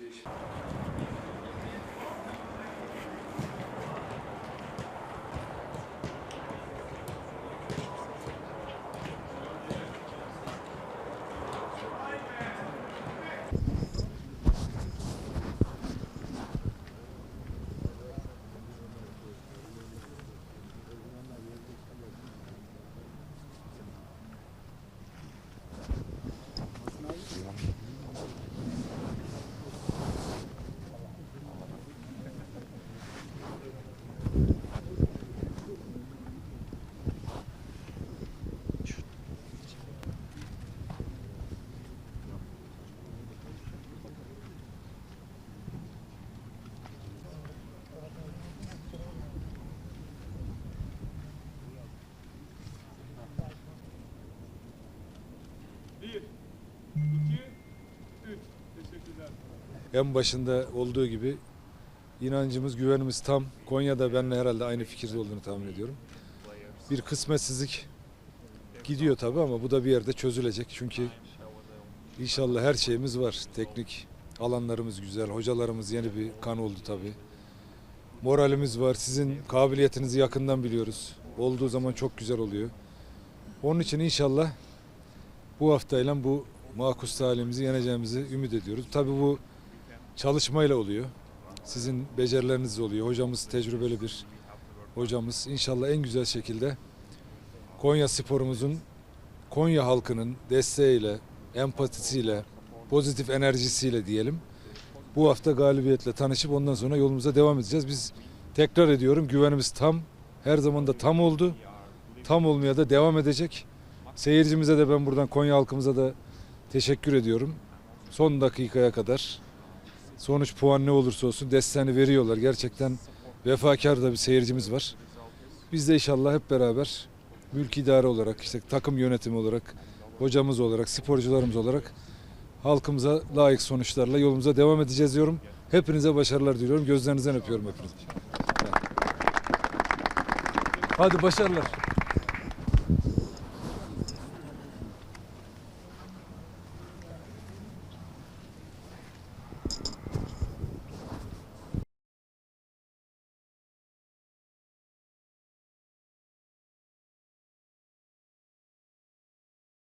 Bir, En başında olduğu gibi inancımız, güvenimiz tam. Konya'da benimle herhalde aynı fikirde olduğunu tahmin ediyorum. Bir kısmetsizlik gidiyor tabii ama bu da bir yerde çözülecek. Çünkü inşallah her şeyimiz var. Teknik alanlarımız güzel, hocalarımız yeni bir kan oldu tabii. Moralimiz var. Sizin kabiliyetinizi yakından biliyoruz. Olduğu zaman çok güzel oluyor. Onun için inşallah bu haftayla bu makus talihimizi yeneceğimizi ümit ediyoruz. Tabii bu çalışmayla oluyor. Sizin becerileriniz oluyor. Hocamız tecrübeli bir hocamız. İnşallah en güzel şekilde Konya sporumuzun, Konya halkının desteğiyle, empatisiyle, pozitif enerjisiyle diyelim. Bu hafta galibiyetle tanışıp ondan sonra yolumuza devam edeceğiz. Biz tekrar ediyorum güvenimiz tam. Her zaman da tam oldu. Tam olmaya da devam edecek. Seyircimize de ben buradan Konya halkımıza da teşekkür ediyorum. Son dakikaya kadar sonuç puan ne olursa olsun desteğini veriyorlar. Gerçekten vefakar da bir seyircimiz var. Biz de inşallah hep beraber mülk idare olarak, işte takım yönetimi olarak, hocamız olarak, sporcularımız olarak halkımıza layık sonuçlarla yolumuza devam edeceğiz diyorum. Hepinize başarılar diliyorum. Gözlerinizden öpüyorum hepinizi. Hadi başarılar.